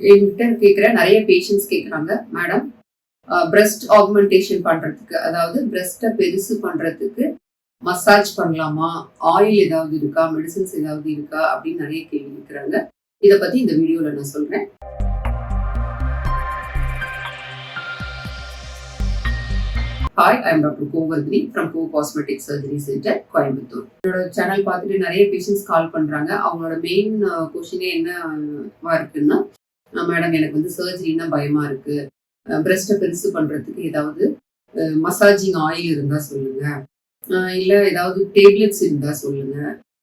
என்கிட்ட கேட்குற நிறைய பேஷண்ட்ஸ் கேட்குறாங்க மேடம் பிரஸ்ட் ஆக்மெண்டேஷன் பண்ணுறதுக்கு அதாவது பிரஸ்ட்டை பெருசு பண்ணுறதுக்கு மசாஜ் பண்ணலாமா? ஆயில் ஏதாவது இருக்கா? மெடிசின்ஸ் ஏதாவது இருக்கா? அப்படின்னு நிறைய கேள்வி இருக்கிறாங்க இதை பற்றி இந்த வீடியோவில் நான் சொல்கிறேன் hi I'm doctor Govardhini from Co cosmetic surgery centre Coimbatore என்னோட சேனல் பார்த்துட்டு நிறைய பேஷண்ட்ஸ் கால் பண்ணுறாங்க அவங்களோட மெயின் கொஷினே என்னவா இருக்குன்னா மேடம் எனக்கு வந்து சர்ஜரினா பயமா இருக்கு. பிரஸ்ட்டை பெருசு பண்றதுக்கு ஏதாவது மசாஜிங் ஆயில் இருந்தா சொல்லுங்க. இல்லை ஏதாவது டேப்லெட்ஸ் இருந்தா சொல்லுங்க.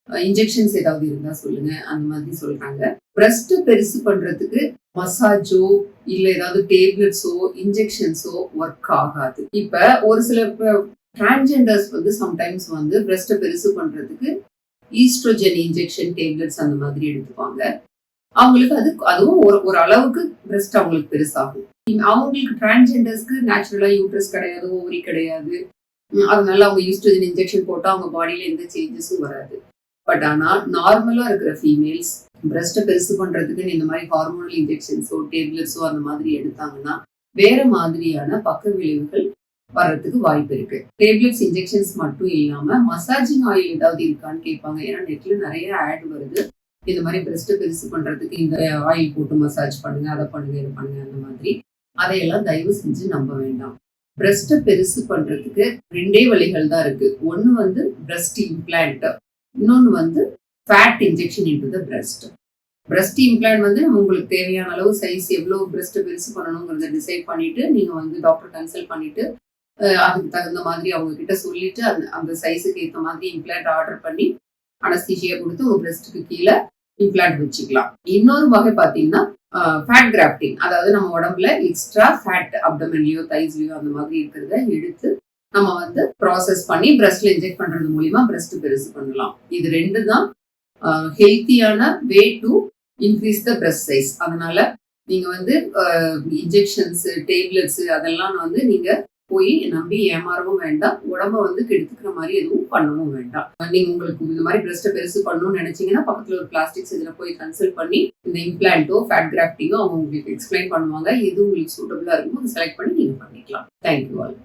இன்ஜெக்ஷன்ஸ் ஏதாவது இருந்தா சொல்லுங்க. அந்த மாதிரி சொல்றாங்க. பிரஸ்ட் பெருசு பண்றதுக்கு மசாஜோ இல்ல ஏதாவது டேப்லெட்ஸோ இன்ஜெக்ஷன்ஸோ ஒர்க் ஆகாது. இப்ப ஒரு சில டிரான்ஜெண்டர்ஸ் வந்து சம்டைம்ஸ் வந்து பிரஸ்ட்டை பெருசு பண்றதுக்கு ஈஸ்ட்ரோஜன் இன்ஜெக்ஷன் டேப்லெட்ஸ் அந்த மாதிரி எடுத்துப்பாங்க. அவங்களுக்கு அது அதுவும் ஒரு ஒரு அளவுக்கு பிரஸ்ட் அவங்களுக்கு பெருசாகும். அவங்களுக்கு டிரான்ஸ்ஜெண்டர்ஸ்க்கு நேச்சுரலா யூட்ரஸ் கிடையாது ஓவரி கிடையாது. அதனால அவங்க ஈஸ்ட்ரோஜன் இன்ஜெக்ஷன் போட்டா அவங்க பாடியில எந்த சேஞ்சஸும் வராது. பட் ஆனால் நார்மலா இருக்கிற ஃபீமேல்ஸ் பிரஸ்ட்டை பெருசு பண்றதுக்கு இந்த மாதிரி ஹார்மோனல் இன்ஜெக்ஷன்ஸோ டேப்லெட்ஸோ அந்த மாதிரி எடுத்தாங்கன்னா வேற மாதிரியான பக்க விளைவுகள் வர்றதுக்கு வாய்ப்பு இருக்கு. டேப்லெட்ஸ் இன்ஜெக்ஷன்ஸ் மட்டும் இல்லாம மசாஜிங் ஆயில் ஏதாவது இருக்கான்னு கேட்பாங்க. ஏன்னா நெட்ல நிறைய ஆட் வருது. இந்த மாதிரி பிரஸ்ட்டை பெருசு பண்றதுக்கு இந்த ஆயில் போட்டு மசாஜ் பண்ணுங்க அதை பண்ணுங்க இதை பண்ணுங்க அந்த மாதிரி அதையெல்லாம் தயவு செஞ்சு நம்ப வேண்டாம். பிரஸ்ட்டை பெருசு பண்றதுக்கு ரெண்டே வழிகள் தான் இருக்கு. ஒன்னு வந்து பிரஸ்ட் இம்ப்ளான்ட் இன்னொன்று வந்து fat injection into the breast breast implant வந்து உங்களுக்கு தேவையான அளவு சைஸ் எவ்வளோ பிரஸ்ட்டை பெருசு பண்ணணுங்கிறத டிசைட் பண்ணிட்டு நீங்கள் வந்து டாக்டர் கன்சல்ட் பண்ணிட்டு அதுக்கு தகுந்த மாதிரி அவங்க கிட்ட சொல்லிட்டு அந்த அந்த சைஸுக்கு ஏற்ற மாதிரி இம்ப்ளான்ட் ஆர்டர் பண்ணி அனஸ்தீஷியா கொடுத்து உங்கள் பிரஸ்ட்டுக்கு கீழே இம்ப்ளான்ட் வச்சுக்கலாம். இன்னொரு வகை பார்த்தீங்கன்னா ஃபேட் கிராஃப்டிங் அதாவது நம்ம உடம்புல எக்ஸ்ட்ரா ஃபேட் அப்டமன்லயோ தைஸ்லயோ அந்த மாதிரி இருக்கிறத எடுத்து நம்ம வந்து ப்ராசஸ் பண்ணி பிரஸ்ட்ல இன்ஜெக்ட் பண்றது மூலியமா பிரஸ்ட் பெருசு பண்ணலாம். இது ரெண்டு தான் ஹெல்த்தியான way to increase the breast size அதனால நீங்க வந்து இன்ஜெக்ஷன்ஸ் டேப்லெட்ஸ் அதெல்லாம் வந்து நீங்க போய் நம்பி ஏமாறவும் வேண்டாம் உடம்ப வந்து கெடுத்துக்கிற மாதிரி எதுவும் பண்ணவும் வேண்டாம். நீங்க உங்களுக்கு இந்த மாதிரி பிரஸ்ட்டை பெருசு பண்ணணும்னு நினைச்சீங்கன்னா பக்கத்துல ஒரு பிளாஸ்டிக்ஸ் இதில் போய் கன்சல்ட் பண்ணி இந்த இம்ப்ளான்ட்டோ ஃபேட் கிராஃப்டிங்கோ அவங்க உங்களுக்கு எக்ஸ்பிளைன் பண்ணுவாங்க. எது உங்களுக்கு சூட்டபிளா இருக்கும் அதை செலக்ட் பண்ணி நீங்க பண்ணிக்கலாம். Thank you all